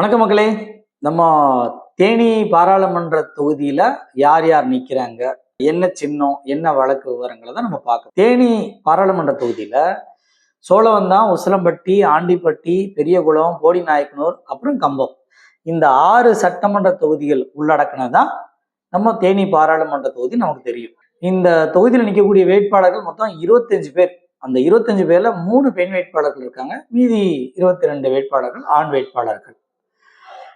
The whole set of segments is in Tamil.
வணக்கம் மக்களே. நம்ம தேனி பாராளுமன்ற தொகுதியில யார் யார் நிக்கிறாங்க? என்ன சின்னம் என்ன வழக்கு விவரங்களை தான் நம்ம பார்க்கணும் தேனி பாராளுமன்ற தொகுதியில சோழவந்தான் உசிலம்பட்டி ஆண்டிப்பட்டி பெரியகுளம் போடி நாயக்கனூர் அப்புறம் கம்பம். இந்த ஆறு சட்டமன்ற தொகுதிகள் உள்ளடக்கினதான் நம்ம தேனி பாராளுமன்ற தொகுதி நமக்கு தெரியும். இந்த தொகுதியில் நிற்கக்கூடிய வேட்பாளர்கள் மொத்தம் இருபத்தஞ்சு பேர். அந்த இருபத்தஞ்சு பேர்ல மூணு பெண் வேட்பாளர்கள் இருக்காங்க. மீதி இருபத்தி ரெண்டு வேட்பாளர்கள் ஆண் வேட்பாளர்கள்.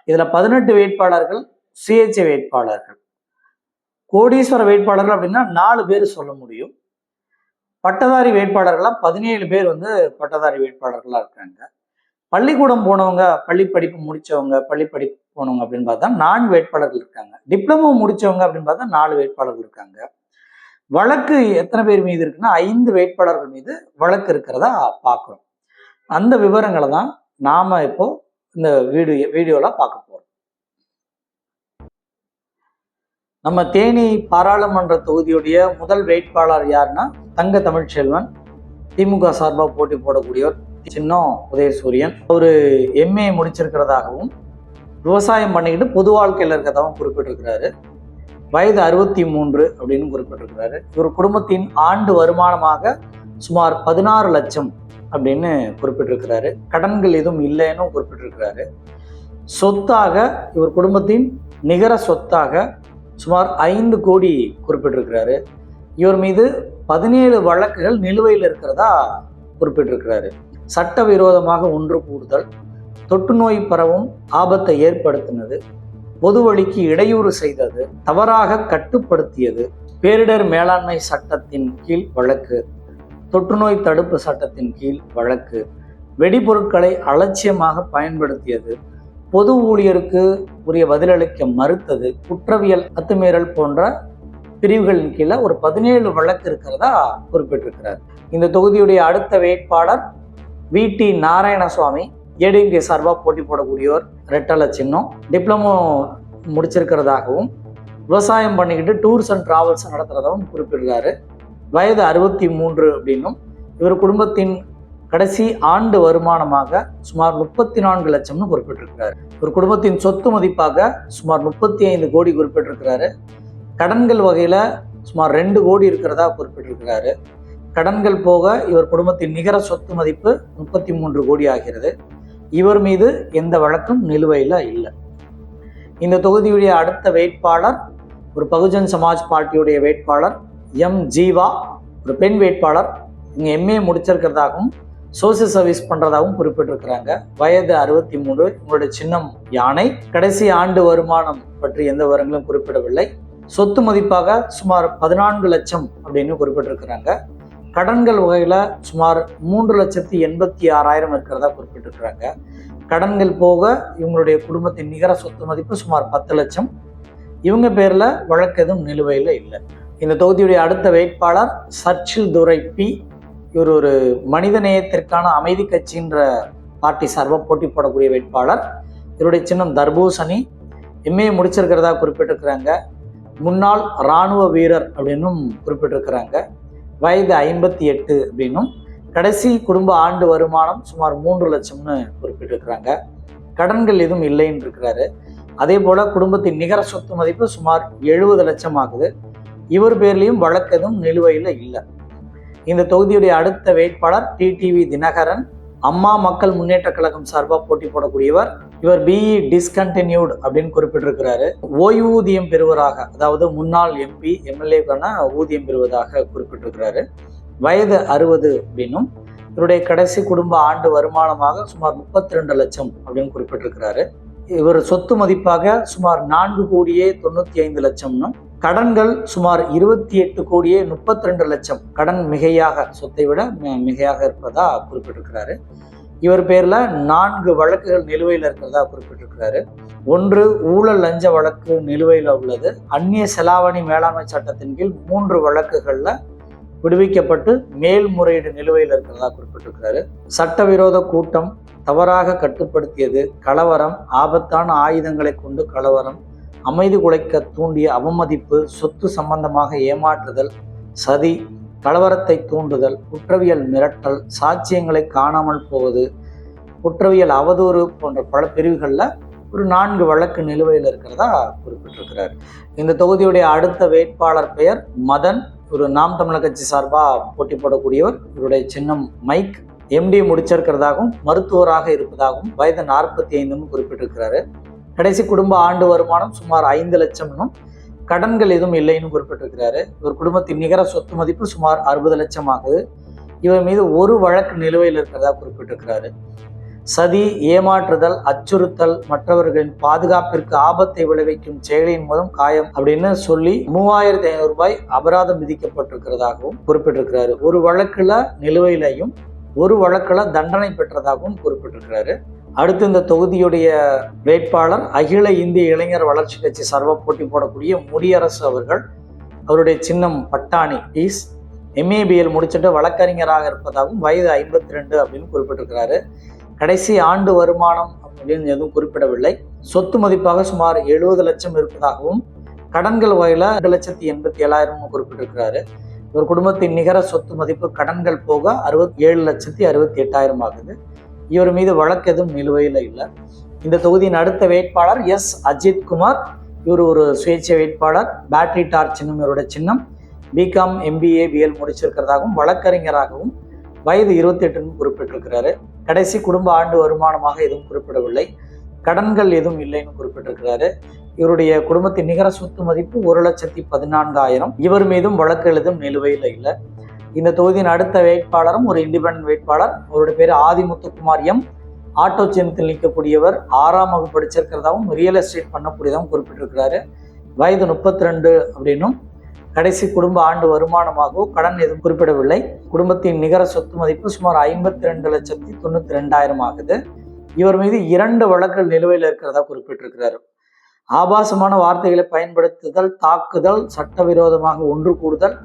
இதுல பதினெட்டு வேட்பாளர்கள் சுயேட்சை வேட்பாளர்கள். கோடீஸ்வர வேட்பாளர்கள் அப்படின்னா நாலு பேர் சொல்ல முடியும். பட்டதாரி வேட்பாளர்கள்லாம் பதினேழு பேர் வந்து பட்டதாரி வேட்பாளர்களா இருக்காங்க. பள்ளிக்கூடம் போனவங்க பள்ளி படிப்பு முடிச்சவங்க பள்ளி படிப்பு போனவங்க அப்படின்னு பார்த்தா நான்கு வேட்பாளர்கள் இருக்காங்க. டிப்ளமோ முடிச்சவங்க அப்படின்னு பார்த்தா நாலு வேட்பாளர்கள் இருக்காங்க. வழக்கு எத்தனை பேர் மீது இருக்குன்னா ஐந்து வேட்பாளர்கள் மீது வழக்கு இருக்கிறதா பார்க்குறோம். அந்த விவரங்களை தான் நாம இப்போ இந்த வீடியோ வீடியோவில் பார்க்க போகிறோம் நம்ம தேனி பாராளுமன்ற தொகுதியுடைய முதல் வேட்பாளர் யாருன்னா தங்க தமிழ்ச்செல்வன். திமுக சார்பாக போட்டி போடக்கூடியவர் சின்னம் உதயசூரியன். அவரு எம்ஏ முடிச்சிருக்கிறதாகவும் விவசாயம் பண்ணிக்கிட்டு பொது வாழ்க்கையில் இருக்கிறதாகவும் குறிப்பிட்டிருக்கிறாரு. வயது அறுபத்தி மூன்று அப்படின்னு குறிப்பிட்டிருக்கிறாரு. இவர் குடும்பத்தின் ஆண்டு வருமானமாக சுமார் பதினாறு லட்சம் அப்படின்னு குறிப்பிட்டிருக்கிறாரு. கடன்கள் எதுவும் இல்லைன்னு குறிப்பிட்டிருக்கிறாரு. சொத்தாக இவர் குடும்பத்தின் நிகர சொத்தாக சுமார் ஐந்து கோடி குறிப்பிட்டிருக்கிறாரு. இவர் மீது பதினேழு வழக்குகள் நிலுவையில் இருக்கிறதா குறிப்பிட்டிருக்கிறாரு. சட்டவிரோதமாக ஒன்று கூடுதல் தொற்று நோய் பரவும் ஆபத்தை ஏற்படுத்தினது பொது வழிக்கு இடையூறு செய்தது தவறாக கட்டுப்படுத்தியது பேரிடர் மேலாண்மை சட்டத்தின் கீழ் வழக்கு. தொற்றுநோய் தடுப்பு சட்டத்தின் கீழ் வழக்கு. வெடிபொருட்களை அலட்சியமாக பயன்படுத்தியது. பொது ஊழியருக்கு உரிய பதிலளிக்க மறுத்தது. குற்றவியல் அத்துமீறல் போன்ற பிரிவுகளின் கீழே ஒரு பதினேழு வழக்கு இருக்கிறதா குறிப்பிட்டிருக்கிறார். இந்த தொகுதியுடைய அடுத்த வேட்பாளர் வி. டி. நாராயணசுவாமி ஏடிஎம்கே சார்பாக போட்டி போடக்கூடியவர் ரெட்டல சின்னம். டிப்ளமோ முடிச்சிருக்கிறதாகவும் விவசாயம் பண்ணிக்கிட்டு டூர்ஸ் அண்ட் டிராவல்ஸ் நடத்துகிறதாகவும் குறிப்பிடுறாரு. வயது அறுபத்தி மூன்று அப்படின்னும் இவர் குடும்பத்தின் கடைசி ஆண்டு வருமானமாக சுமார் முப்பத்தி நான்கு லட்சம்னு குறிப்பிட்டிருக்கிறாரு. இவர் குடும்பத்தின் சொத்து மதிப்பாக சுமார் முப்பத்தி ஐந்து கோடி குறிப்பிட்டிருக்கிறாரு. கடன்கள் வகையில் சுமார் ரெண்டு கோடி இருக்கிறதா குறிப்பிட்டிருக்கிறாரு. கடன்கள் போக இவர் குடும்பத்தின் நிகர சொத்து மதிப்பு முப்பத்தி மூன்று கோடி ஆகிறது. இவர் மீது எந்த வழக்கும் நிலுவையில் இல்லை. இந்த தொகுதியுடைய அடுத்த வேட்பாளர் ஒரு பகுஜன் சமாஜ் பார்ட்டியுடைய வேட்பாளர் எம் ஜீவா ஒரு பெண் வேட்பாளர். இங்கே எம்ஏ முடிச்சிருக்கிறதாகவும் சோசியல் சர்வீஸ் பண்ணுறதாகவும் குறிப்பிட்டிருக்கிறாங்க. வயது அறுபத்தி மூன்று இவங்களுடைய சின்னம் யானை. கடைசி ஆண்டு வருமானம் பற்றி எந்த விவரங்களும் குறிப்பிடவில்லை. சொத்து மதிப்பாக சுமார் பதினான்கு லட்சம் அப்படின்னு குறிப்பிட்டிருக்கிறாங்க. கடன்கள் வகையில் சுமார் மூன்று லட்சத்தி எண்பத்தி ஆறாயிரம் இருக்கிறதா குறிப்பிட்டிருக்கிறாங்க. கடன்கள் போக இவங்களுடைய குடும்பத்தின் நிகர சொத்து மதிப்பு சுமார் பத்து லட்சம். இவங்க பேரில் வழக்கு எதுவும் நிலுவையில் இல்லை. இந்த தொகுதியுடைய அடுத்த வேட்பாளர் சர்ச்சில் துரை பி. இவர் ஒரு மனிதநேயத்திற்கான அமைதி கட்சின்ற பார்ட்டி சார்பாக போட்டி போடக்கூடிய வேட்பாளர். இவருடைய சின்னம் தர்பூசணி. எம்ஏ முடிச்சிருக்கிறதா குறிப்பிட்டிருக்கிறாங்க. முன்னாள் இராணுவ வீரர் அப்படின்னும் குறிப்பிட்டிருக்கிறாங்க. வயது ஐம்பத்தி எட்டு அப்படின்னும். கடைசி குடும்ப ஆண்டு வருமானம் சுமார் மூன்று லட்சம்னு குறிப்பிட்டிருக்கிறாங்க. கடன்கள் எதுவும் இல்லைன்னு இருக்கிறாரு. அதே போல குடும்பத்தின் நிகர சொத்து மதிப்பு சுமார் எழுபது லட்சம் ஆகுது. இவர் பேர்லேயும் வழக்கதும் நிலுவையில் இல்லை. இந்த தொகுதியுடைய அடுத்த வேட்பாளர் டிடிவி தினகரன் அம்மா மக்கள் முன்னேற்ற கழகம் சார்பாக போட்டி போடக்கூடியவர் இவர் பிஇ டிஸ்கண்டினியூட் அப்படின்னு குறிப்பிட்டிருக்கிறாரு. ஓய்வூதியம் பெறுவராக அதாவது முன்னாள் எம்பி எம்எல்ஏக்கான ஊதியம் பெறுவதாக குறிப்பிட்டிருக்கிறாரு. வயது அறுபது அப்படின்னும் இவருடைய கடைசி குடும்ப ஆண்டு வருமானமாக சுமார் முப்பத்தி ரெண்டு லட்சம் அப்படின்னு குறிப்பிட்டிருக்கிறாரு. இவர் சொத்து மதிப்பாக சுமார் நான்கு கோடியே தொண்ணூத்தி ஐந்து லட்சம்னும் கடன்கள் சுமார் இருபத்தி எட்டு கோடியே முப்பத்தி ரெண்டு லட்சம் கடன் மிகையாக சொத்தை விட மிகையாக இருப்பதா குறிப்பிட்டிருக்கிறாரு. இவர் பேரில் நான்கு வழக்குகள் நிலுவையில் இருக்கிறதா குறிப்பிட்டிருக்கிறாரு. ஒன்று ஊழல் லஞ்ச வழக்கு நிலுவையில் உள்ளது. அந்நிய செலாவணி மேலாண்மை சட்டத்தின் கீழ் மூன்று வழக்குகளில் விடுவிக்கப்பட்டு மேல்முறையீடு நிலுவையில் இருக்கிறதா குறிப்பிட்டிருக்கிறாரு. சட்டவிரோத கூட்டம் தவறாக கட்டுப்படுத்தியது கலவரம் ஆபத்தான ஆயுதங்களை கொண்டு கலவரம் அமைதி குலைக்க தூண்டிய அவமதிப்பு சொத்து சம்பந்தமாக ஏமாற்றுதல் சதி கலவரத்தை தூண்டுதல் குற்றவியல் மிரட்டல் சாட்சியங்களை காணாமல் போவது குற்றவியல் அவதூறு போன்ற பல பிரிவுகளில் ஒரு நான்கு வழக்கு நிலுவையில் இருக்கிறதா குறிப்பிட்டிருக்கிறார். இந்த தொகுதியுடைய அடுத்த வேட்பாளர் பெயர் மதன். ஒரு நாம் தமிழர் கட்சி சார்பாக போட்டி போடக்கூடியவர். இவருடைய சின்னம் மைக். எம்டி முடிச்சிருக்கிறதாகவும் மருத்துவராக இருப்பதாகவும் வயது நாற்பத்தி ஐந்துன்னு குறிப்பிட்டிருக்கிறாரு. கடைசி குடும்ப ஆண்டு வருமானம் சுமார் ஐந்து லட்சம்னும் கடன்கள் எதுவும் இல்லைன்னு குறிப்பிட்டிருக்கிறாரு. இவர் குடும்பத்தின் நிகர சொத்து மதிப்பு சுமார் அறுபது லட்சம் ஆகுது. இவர் மீது ஒரு வழக்கு நிலுவையில் இருக்கிறதா குறிப்பிட்டிருக்கிறாரு. சதி ஏமாற்றுதல் அச்சுறுத்தல் மற்றவர்களின் பாதுகாப்பிற்கு ஆபத்தை விளைவிக்கும் செயலின் மூலம் காயம் அப்படின்னு சொல்லி மூவாயிரத்தி ஐநூறு ரூபாய் அபராதம் விதிக்கப்பட்டிருக்கிறதாகவும் குறிப்பிட்டிருக்கிறாரு. ஒரு வழக்குல நிலுவையிலையும் ஒரு வழக்குல தண்டனை பெற்றதாகவும் குறிப்பிட்டிருக்கிறாரு. அடுத்து இந்த தொகுதியுடைய வேட்பாளர் அகில இந்திய இளைஞர் வளர்ச்சி கட்சி சர்வ போட்டி போடக்கூடிய முடியரசு அவர்கள் அவருடைய சின்னம் பட்டாணி பீஸ் எம்ஏபிஎல் முடிச்சுட்டு வழக்கறிஞராக இருப்பதாகவும் வயது ஐம்பத்தி ரெண்டு அப்படின்னு குறிப்பிட்டிருக்கிறாரு. கடைசி ஆண்டு வருமானம் அப்படின்னு எதுவும் குறிப்பிடவில்லை. சொத்து மதிப்பாக சுமார் எழுபது லட்சம் இருப்பதாகவும் கடன்கள் வகையில் ரெண்டு லட்சத்தி எண்பத்தி ஏழாயிரம் குறிப்பிட்டிருக்கிறாரு. ஒரு குடும்பத்தின் நிகர சொத்து மதிப்பு கடன்கள் போக அறுபத்தி ஏழு லட்சத்தி அறுபத்தி எட்டாயிரம் ஆகுது. இவர் மீது வழக்கு எதுவும் நிலுவையில் இல்லை. இந்த தொகுதியின் அடுத்த வேட்பாளர் எஸ். அஜித் குமார். இவர் ஒரு சுயேட்சை வேட்பாளர். பேட்டரி டார்ச் சின்னம் இவருடைய சின்னம். பிகாம் எம்பிஏ பிஎல் முடிச்சிருக்கிறதாகவும் வழக்கறிஞராகவும் வயது இருபத்தி எட்டுன்னு குறிப்பிட்டிருக்கிறாரு. கடைசி குடும்ப ஆண்டு வருமானமாக எதுவும் குறிப்பிடவில்லை. கடன்கள் எதுவும் இல்லைன்னு குறிப்பிட்டிருக்கிறாரு. இவருடைய குடும்பத்தின் நிகர சொத்து மதிப்பு ஒரு லட்சத்தி பதினான்காயிரம். இவர் மீதும் வழக்கு எழுதும் நிலுவையில் இல்லை. இந்த தொகுதியின் அடுத்த வேட்பாளரும் ஒரு இண்டிபெண்ட் வேட்பாளர். அவருடைய பேர் ஆதிமுத்துக்குமார் எம். ஆட்டோ சின்னத்தில் நிற்கக்கூடியவர் ஆறாம் வகுப்பு படிச்சிருக்கிறதாவும் ரியல் எஸ்டேட் பண்ணக்கூடியதாகவும் குறிப்பிட்டிருக்கிறாரு. வயது முப்பத்தி ரெண்டு அப்படின்னும் கடைசி குடும்ப ஆண்டு வருமானமாகவோ கடன் எதுவும் குறிப்பிடவில்லை. குடும்பத்தின் நிகர சொத்து மதிப்பு சுமார் ஐம்பத்தி ரெண்டு லட்சத்தி தொண்ணூத்தி ரெண்டாயிரம் ஆகுது. இவர் மீது இரண்டு வழக்குகள் நிலுவையில் இருக்கிறதா குறிப்பிட்டிருக்கிறார். ஆபாசமான வார்த்தைகளை பயன்படுத்துதல் தாக்குதல் சட்டவிரோதமாக ஒன்று கூடுதல்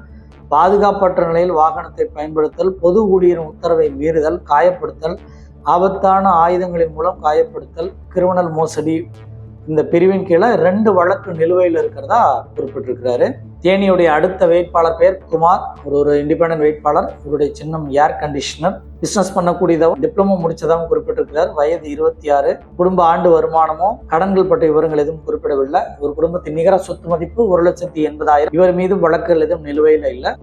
பாதுகாப்பற்ற நிலையில் வாகனத்தை பயன்படுத்தல் பொது ஊழியரின் உத்தரவை மீறுதல் காயப்படுத்தல் ஆபத்தான ஆயுதங்களின் மூலம் காயப்படுத்தல் கிரிமினல் மோசடி. இந்த பிரிவின் கீழே ரெண்டு வழக்கு நிலுவையில் இருக்கிறதா குறிப்பிட்டிருக்கிறாரு. தேனியுடைய அடுத்த வேட்பாளர் பெயர் குமார். ஒரு ஒரு இண்டிபெண்டன்ட் வேட்பாளர். இவருடைய சின்னம் ஏர் கண்டிஷனர் பிசினஸ் பண்ணக்கூடியதாகவும் டிப்ளமோ முடிச்சதாகவும் குறிப்பிட்டிருக்கிறார். வயது இருபத்தி ஆறு குடும்ப ஆண்டு வருமானமோ கடன்கள் பற்றிய விவரங்கள் எதுவும் குறிப்பிடவில்லை. ஒரு குடும்பத்தின் நிகர சொத்து மதிப்பு ஒரு லட்சத்தி எண்பதாயிரம். இவர் மீது வழக்குகள் எதுவும் நிலுவையில் இல்லை.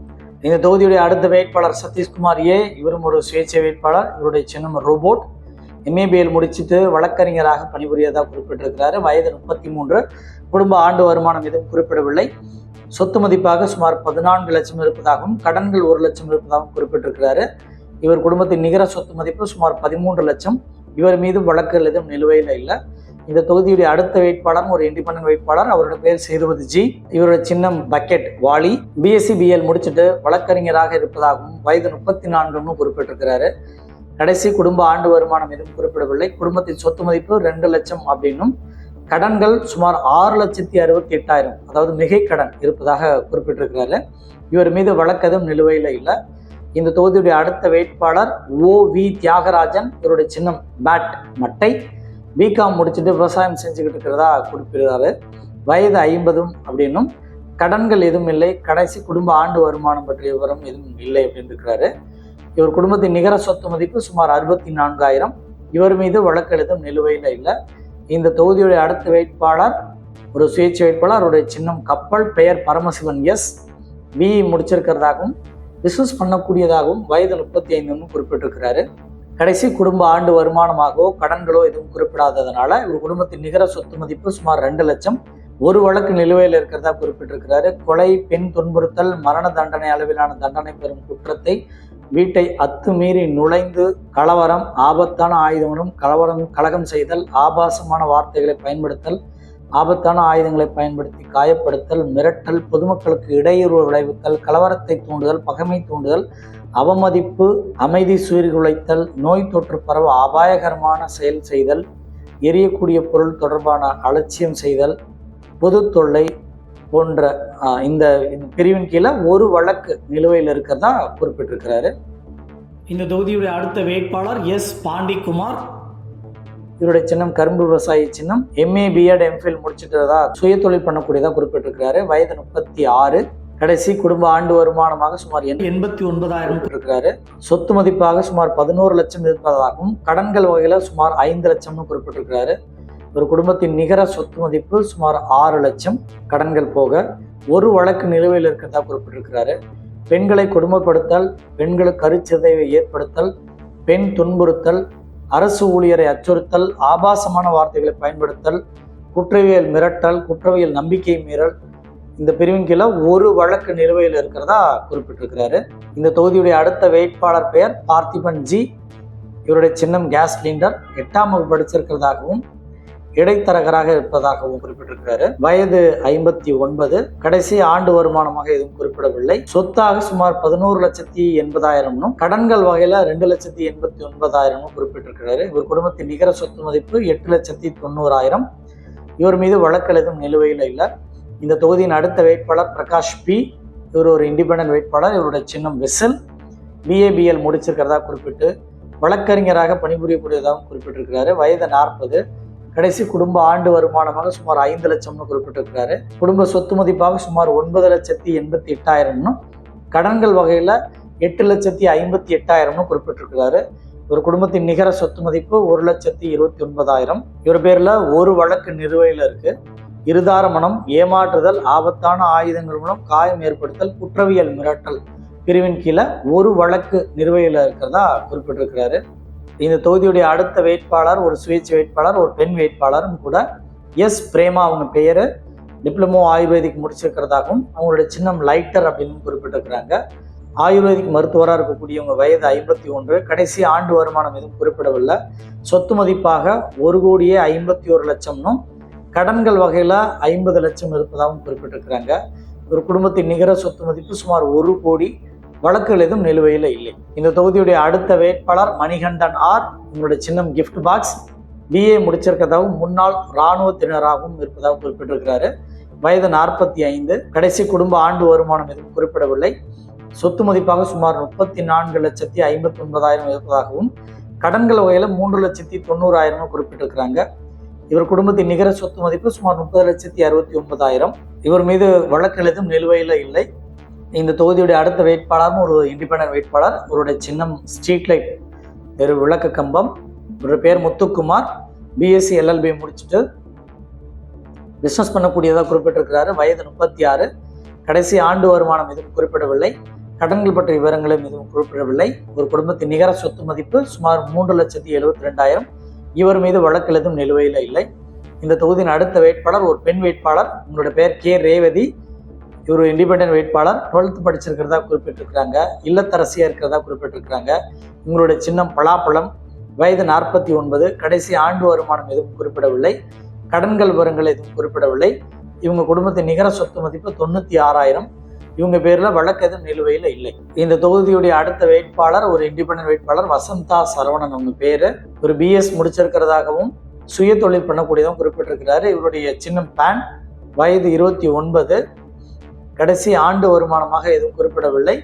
இந்த தொகுதியுடைய அடுத்த வேட்பாளர் சதீஷ்குமார் ஏ. இவரும் ஒரு சுயேட்சை வேட்பாளர். இவருடைய சின்னம் ரோபோட் எம்ஏபிஎல் முடிச்சுட்டு வழக்கறிஞராக பணிபுரியதாக குறிப்பிட்டிருக்கிறாரு. வயது முப்பத்தி மூன்று குடும்ப ஆண்டு வருமானம் எதுவும் குறிப்பிடவில்லை. சொத்து மதிப்பாக சுமார் பதினான்கு லட்சம் இருப்பதாகவும் கடன்கள் ஒரு லட்சம் இருப்பதாகவும் குறிப்பிட்டிருக்கிறாரு. இவர் குடும்பத்தின் நிகர சொத்து மதிப்பு சுமார் பதிமூன்று லட்சம். இவர் மீதும் வழக்குகள் எதுவும் நிலுவையில் இல்லை. இந்த தொகுதியுடைய அடுத்த வேட்பாளர் ஒரு இண்டிபெண்ட் வேட்பாளர். அவரோட பேர் சேதுபதி ஜி. இவரோட சின்னம் பக்கெட் வாலி. பிஎஸ்சி பிஎல் முடிச்சுட்டு வழக்கறிஞராக இருப்பதாகவும் வயது முப்பத்தி நான்குன்னு குறிப்பிட்டிருக்கிறாரு. கடைசி குடும்ப ஆண்டு வருமானம் எதுவும் குறிப்பிடவில்லை. குடும்பத்தின் சொத்து மதிப்பு ரெண்டு லட்சம் அப்படின்னும் கடன்கள் சுமார் ஆறு லட்சத்தி அறுபத்தி எட்டாயிரம் அதாவது மிகை கடன் இருப்பதாக குறிப்பிட்டிருக்கிறாரு. இவர் மீது வழக்கதும் நிலுவையில் இல்லை. இந்த தொகுதியுடைய அடுத்த வேட்பாளர் ஓ வி தியாகராஜன். இவருடைய சின்னம் பேட் மட்டை. பிகாம் முடிச்சுட்டு விவசாயம் செஞ்சுக்கிட்டு இருக்கிறதா குறிப்பிடுறாரு. வயது ஐம்பதும் அப்படின்னும் கடன்கள் எதுவும் இல்லை. கடைசி குடும்ப ஆண்டு வருமானம் பற்றிய விவரம் எதுவும் இல்லை அப்படின்னு இருக்கிறாரு இவர் குடும்பத்தின் நிகர சொத்து மதிப்பு சுமார் அறுபத்தி நான்காயிரம் இவர் மீது வழக்கு நிலுவையில் இல்லை. இந்த தொகுதியுடைய அடுத்த வேட்பாளர் ஒரு சுயேட்சை வேட்பாளர் அவருடைய சின்னம் கப்பல் பெயர் பரமசிவன் எஸ். பி முடிச்சிருக்கிறதாகவும் பிஸ்னஸ் பண்ணக்கூடியதாகவும் வயது முப்பத்தி ஐந்துன்னு குறிப்பிட்டிருக்கிறாரு. கடைசி குடும்ப ஆண்டு வருமானமாகவோ கடன்களோ எதுவும் குறிப்பிடாததுனால இவர் குடும்பத்தின் நிகர சொத்து மதிப்பு சுமார் ரெண்டு லட்சம். ஒரு வழக்கு நிலுவையில் இருக்கிறதா குறிப்பிட்டிருக்கிறாரு. கொலை பெண் துன்புறுத்தல் மரண தண்டனை அளவிலான தண்டனை பெறும் குற்றத்தை வீட்டை அத்துமீறி நுழைந்து கலவரம் ஆபத்தான ஆயுதங்களும் கலவரம் கலகம் செய்தல் ஆபாசமான வார்த்தைகளை பயன்படுத்தல் ஆபத்தான ஆயுதங்களை பயன்படுத்தி காயப்படுத்தல் மிரட்டல் பொதுமக்களுக்கு இடையூறு விளைவித்தல் கலவரத்தை தூண்டுதல் பகைமை தூண்டுதல் அவமதிப்பு அமைதி சீர்குலைத்தல் நோய் தொற்று பரவ அபாயகரமான செயல் செய்தல் எரியக்கூடிய பொருள் தொடர்பான அலட்சியம் செய்தல் பொது தொல்லை போன்ற இந்த பிரிவின் கீழே ஒரு வழக்கு நிலுவையில் இருக்கிறதா குறிப்பிட்டிருக்கிறாரு. இந்த தொகுதியுடைய அடுத்த வேட்பாளர் எஸ் பாண்டிக்குமார். இவருடைய சின்னம் கரும்பு விவசாயி சின்னம். எம்ஏ பிஎட் எம்ஃபில் முடிச்சிட்டதா சுய தொழில் பண்ணக்கூடியதா குறிப்பிட்டிருக்கிறாரு. வயது முப்பத்தி ஆறு. கடைசி குடும்ப ஆண்டு வருமானமாக சுமார் எண்பத்தி ஒன்பதாயிரம். இருக்கிறாரு சொத்து மதிப்பாக சுமார் பதினோரு லட்சம் இருப்பதாகவும் கடன்கள் வகையில சுமார் ஐந்து லட்சம்னு குறிப்பிட்டிருக்கிறாரு. ஒரு குடும்பத்தின் நிகர சொத்து மதிப்பு சுமார் ஆறு லட்சம். கடன்கள் போக ஒரு வழக்கு நிலுவையில் இருக்கிறதா குறிப்பிட்டிருக்கிறாரு. பெண்களை கொடுமைப்படுத்தல் பெண்களுக்கு கருச்சிதைவை ஏற்படுத்தல் பெண் துன்புறுத்தல் அரசு ஊழியரை அச்சுறுத்தல் ஆபாசமான வார்த்தைகளை பயன்படுத்தல் குற்றவியல் மிரட்டல் குற்றவியல் நம்பிக்கை மீறல் இந்த பிரிவின் கீழே ஒரு வழக்கு நிலுவையில் இருக்கிறதா குறிப்பிட்டிருக்கிறாரு. இந்த தொகுதியுடைய அடுத்த வேட்பாளர் பெயர் பார்த்திபன் ஜி. இவருடைய சின்னம் கேஸ் சிலிண்டர் எட்டாம் வகுப்பு படிச்சிருக்கிறதாகவும் இடைத்தரகராக இருப்பதாகவும் குறிப்பிட்டிருக்கிறாரு. வயது ஐம்பத்தி ஒன்பது. கடைசி ஆண்டு வருமானமாக எதுவும் குறிப்பிடவில்லை. சொத்தாக சுமார் பதினோரு லட்சத்தி எண்பதாயிரம்னும் கடன்கள் வகையில ரெண்டு லட்சத்தி எண்பத்தி ஒன்பதாயிரமும் குறிப்பிட்டிருக்கிறாரு. இவர் குடும்பத்தின் நிகர சொத்து மதிப்பு எட்டு லட்சத்தி தொண்ணூறாயிரம். இவர் மீது வழக்கல் எதுவும் நிலுவையில் இல்லை. இந்த தொகுதியின் அடுத்த வேட்பாளர் பிரகாஷ் பி. இவர் ஒரு இண்டிபெண்டன்ட் வேட்பாளர். இவருடைய சின்னம் வெசல். பிஏபிஎல் முடிச்சிருக்கிறதா குறிப்பிட்டு வழக்கறிஞராக பணிபுரியக்கூடியதாகவும் குறிப்பிட்டிருக்கிறாரு. வயது நாற்பது. கடைசி குடும்ப ஆண்டு வருமானமாக சுமார் ஐந்து லட்சம்னு குறிப்பிட்டிருக்காரு குடும்ப சொத்து மதிப்பாக சுமார் ஒன்பது லட்சத்தி எண்பத்தி எட்டாயிரம்னு கடன்கள் வகையில் எட்டு லட்சத்தி ஐம்பத்தி எட்டாயிரம்னு குறிப்பிட்டிருக்கிறாரு. இவர் குடும்பத்தின் நிகர சொத்து மதிப்பு ஒரு லட்சத்தி இருபத்தி ஒன்பதாயிரம். இவர் பேரில் ஒரு வழக்கு நிறுவையில் இருக்கு. இருதார மனம் ஏமாற்றுதல் ஆபத்தான ஆயுதங்கள் மூலம் காயம் ஏற்படுத்தல் குற்றவியல் மிரட்டல் பிரிவின் கீழே ஒரு வழக்கு நிறுவையில் இருக்கிறதா குறிப்பிட்டிருக்கிறாரு. இந்த தொகுதியுடைய அடுத்த வேட்பாளர் ஒரு சுயேட்சை வேட்பாளர் ஒரு பெண் வேட்பாளரும் கூட எஸ். பிரேமா அவங்க பெயர். டிப்ளமோ ஆயுர்வேதிக் முடிச்சிருக்கிறதாகவும் அவங்களுடைய சின்னம் லைட்டர் அப்படின்னு குறிப்பிட்டிருக்கிறாங்க. ஆயுர்வேதிக் மருத்துவராக இருக்கக்கூடியவங்க வயது ஐம்பத்தி ஒன்று. கடைசி ஆண்டு வருமானம் எதுவும் குறிப்பிடவில்லை. சொத்து மதிப்பாக ஒரு கோடியே ஐம்பத்தி ஒரு லட்சம்னும் கடன்கள் வகையில் ஐம்பது லட்சம் இருப்பதாகவும் குறிப்பிட்டிருக்கிறாங்க. ஒரு குடும்பத்தின் நிகர சொத்து மதிப்பு சுமார் ஒரு கோடி வழக்குகள் எதுவும் நிலுவையில் இல்லை. இந்த தொகுதியுடைய அடுத்த வேட்பாளர் மணிகண்டன் ஆர் உங்களுடைய சின்னம் கிஃப்ட் பாக்ஸ் பிஏ முடிச்சிருக்கதாகவும் முன்னாள் இராணுவத்தினராகவும் இருப்பதாகவும் குறிப்பிட்டிருக்கிறாரு. வயது நாற்பத்தி ஐந்து கடைசி குடும்ப ஆண்டு வருமானம் எதுவும் குறிப்பிடவில்லை. சொத்து மதிப்பாக சுமார் முப்பத்தி நான்கு லட்சத்தி ஐம்பத்தி ஒன்பதாயிரம் இருப்பதாகவும் கடன்கள் வகையில் மூன்று லட்சத்தி தொண்ணூறாயிரம் குறிப்பிட்டிருக்கிறாங்க. இவர் குடும்பத்தின் நிகர சொத்து மதிப்பு சுமார் முப்பது லட்சத்தி அறுபத்தி ஒன்பதாயிரம். இவர் மீது வழக்கில் எதுவும் நிலுவையில் இல்லை. இந்த தொகுதியுடைய அடுத்த வேட்பாளரும் ஒரு இண்டிபெண்டன்ட் வேட்பாளர் இவருடைய சின்னம் ஸ்ட்ரீட் லைட் ஒரு விளக்கு கம்பம். இவருடைய பேர் முத்துக்குமார். பிஎஸ்சி எல்எல்பி முடிச்சுட்டு பிஸ்னஸ் பண்ணக்கூடியதாக குறிப்பிட்டிருக்கிறாரு. வயது முப்பத்தி ஆறு. கடைசி ஆண்டு வருமானம் எதுவும் குறிப்பிடவில்லை. கடன்கள் பற்றிய விவரங்களும் எதுவும் குறிப்பிடவில்லை. ஒரு குடும்பத்தின் நிகர சொத்து மதிப்பு சுமார் மூன்று லட்சத்தி எழுபத்தி ரெண்டாயிரம். இவர் மீது வழக்கில் எதுவும் நிலுவையில் இல்லை. இந்த தொகுதியின் அடுத்த வேட்பாளர் ஒரு பெண் வேட்பாளர். உங்களுடைய பெயர் கே. ரேவதி. இவர் இண்டிபெண்டன்ட் வேட்பாளர். டுவெல்த் படிச்சிருக்கிறதா குறிப்பிட்டிருக்கிறாங்க. இல்லத்தரசியாக இருக்கிறதா குறிப்பிட்டிருக்கிறாங்க. உங்களுடைய சின்னம் பலாப்பழம். வயது நாற்பத்தி ஒன்பது. கடைசி ஆண்டு வருமானம் எதுவும் குறிப்பிடவில்லை. கடன்கள் விவரங்கள் எதுவும் குறிப்பிடவில்லை. இவங்க குடும்பத்தின் நிகர சொத்து மதிப்பு தொண்ணூற்றி ஆறாயிரம். இவங்க பேரில் வழக்கு எதுவும் நிலுவையில் இல்லை. இந்த தொகுதியுடைய அடுத்த வேட்பாளர் ஒரு இண்டிபெண்டன்ட் வேட்பாளர் வசந்தா சரவணன் அவங்க பேர். ஒரு பிஎஸ் முடிச்சிருக்கிறதாகவும் சுய தொழில் பண்ணக்கூடியதும் குறிப்பிட்டிருக்கிறாரு. இவருடைய சின்னம் பேன் வயது இருபத்தி ஒன்பது. கடைசி ஆண்டு வருமானமாக எதுவும் குறிப்பிடவில்லை.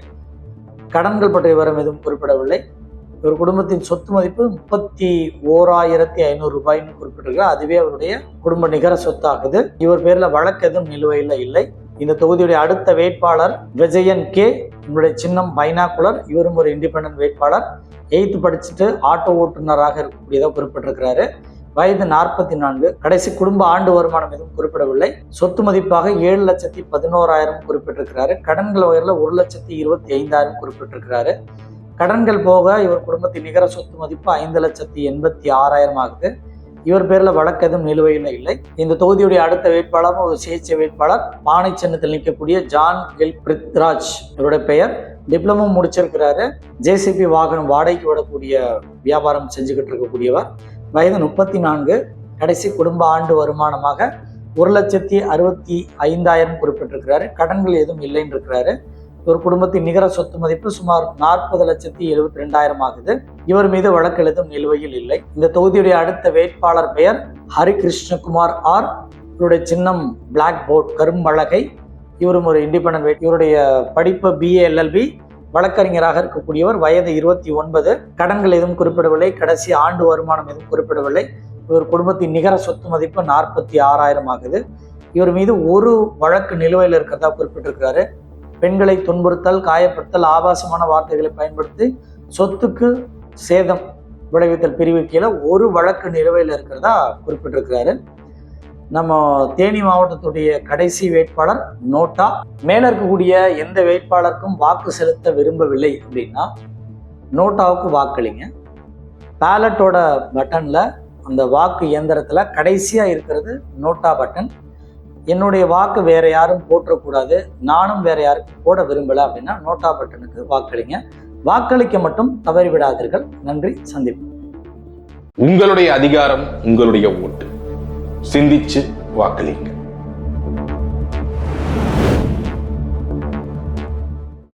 கடன்கள் பற்றிய விவரம் எதுவும் குறிப்பிடவில்லை. இவர் குடும்பத்தின் சொத்து மதிப்பு முப்பத்தி ஓராயிரத்தி ஐநூறு ரூபாய்னு குறிப்பிட்டிருக்கிறார். அதுவே அவருடைய குடும்ப நிகர சொத்தாகுது. இவர் பேரில் வழக்கு எதுவும் நிலுவையில் இல்லை. இந்த தொகுதியுடைய அடுத்த வேட்பாளர் விஜயன் கே. உங்களுடைய சின்னம் பைனாக்குலர் இவரும் ஒரு இண்டிபெண்டன்ட் வேட்பாளர். எயித்து படிச்சுட்டு ஆட்டோ ஓட்டுநராக இருக்கக்கூடியதாக குறிப்பிட்டிருக்கிறாரு. வயது நாற்பத்தி நான்கு கடைசி குடும்ப ஆண்டு வருமானம் எதுவும் குறிப்பிடவில்லை. சொத்து மதிப்பாக ஏழு லட்சத்தி பதினோராயிரம் குறிப்பிட்டிருக்கிறாரு. கடன்கள் வகையில் ஒரு லட்சத்தி இருபத்தி ஐந்தாயிரம் குறிப்பிட்டிருக்கிறாரு. கடன்கள் போக இவர் குடும்பத்தின் நிகர சொத்து மதிப்பு ஐந்து லட்சத்தி எண்பத்தி ஆறாயிரம் ஆகுது. இவர் பேரில் வழக்கு எதுவும் நிலுவையில் இல்லை. இந்த தொகுதியுடைய அடுத்த வேட்பாளரும் ஒரு சுயேட்சை வேட்பாளர் பானை சின்னத்தில் நிற்கக்கூடிய ஜான் எல். பிரித்ராஜ் இவருடைய பெயர். டிப்ளமோ முடிச்சிருக்கிறாரு. ஜேசிபி வாகனம் வாடகைக்கு விடக்கூடிய வியாபாரம் செஞ்சுக்கிட்டு இருக்கக்கூடியவர். வயது முப்பத்தி நான்கு கடைசி குடும்ப ஆண்டு வருமானமாக ஒரு லட்சத்தி அறுபத்தி ஐந்தாயிரம் குறிப்பிட்டிருக்கிறாரு. கடன்கள் எதுவும் இல்லைன்னு இருக்கிறாரு இவர் குடும்பத்தின் நிகர சொத்து மதிப்பு சுமார் நாற்பது லட்சத்தி எழுபத்தி ரெண்டாயிரம் ஆகுது. இவர் மீது வழக்கு எழுதும் நிலுவையில் இல்லை. இந்த தொகுதியுடைய அடுத்த வேட்பாளர் பெயர் ஹரிகிருஷ்ணகுமார் ஆர். இவருடைய சின்னம் பிளாக் போர்ட் கரும்பலகை. இவரும் ஒரு இண்டிபெண்ட் வேட் இவருடைய படிப்பு பிஏ எல்எல்பி வழக்கறிஞராக இருக்கக்கூடியவர் வயது இருபத்தி ஒன்பது. கடன்கள் எதுவும் குறிப்பிடவில்லை. கடைசி ஆண்டு வருமானம் எதுவும் குறிப்பிடவில்லை. இவர் குடும்பத்தின் நிகர சொத்து மதிப்பு நாற்பத்தி ஆறாயிரம் ஆகுது. இவர் மீது ஒரு வழக்கு நிலுவையில் இருக்கிறதா குறிப்பிட்டிருக்கிறாரு. பெண்களை துன்புறுத்தல் காயப்படுத்தல் ஆபாசமான வார்த்தைகளை பயன்படுத்தி சொத்துக்கு சேதம் விளைவித்தல் பிரிவு கீழே ஒரு வழக்கு நிலுவையில் இருக்கிறதா குறிப்பிட்டிருக்கிறாரு. நம்ம தேனி மாவட்டத்துடைய கடைசி வேட்பாளர் நோட்டா. மேல இருக்கக்கூடிய எந்த வேட்பாளருக்கும் வாக்கு செலுத்த விரும்பவில்லை அப்படின்னா நோட்டாவுக்கு வாக்களிங்க. பேலட்டோட பட்டனில் அந்த வாக்கு இயந்திரத்தில் கடைசியாக இருக்கிறது நோட்டா பட்டன் என்னுடைய வாக்கு வேற யாரும் போற்றக்கூடாது. நானும் வேற யாருக்கும் போட விரும்பலை அப்படின்னா நோட்டா பட்டனுக்கு வாக்களிங்க. வாக்களிக்க மட்டும் தவறிவிடாதீர்கள். நன்றி சந்திப்பு உங்களுடைய அதிகாரம் உங்களுடைய ஓட்டு. சிந்திச்சு வாக்களிங்க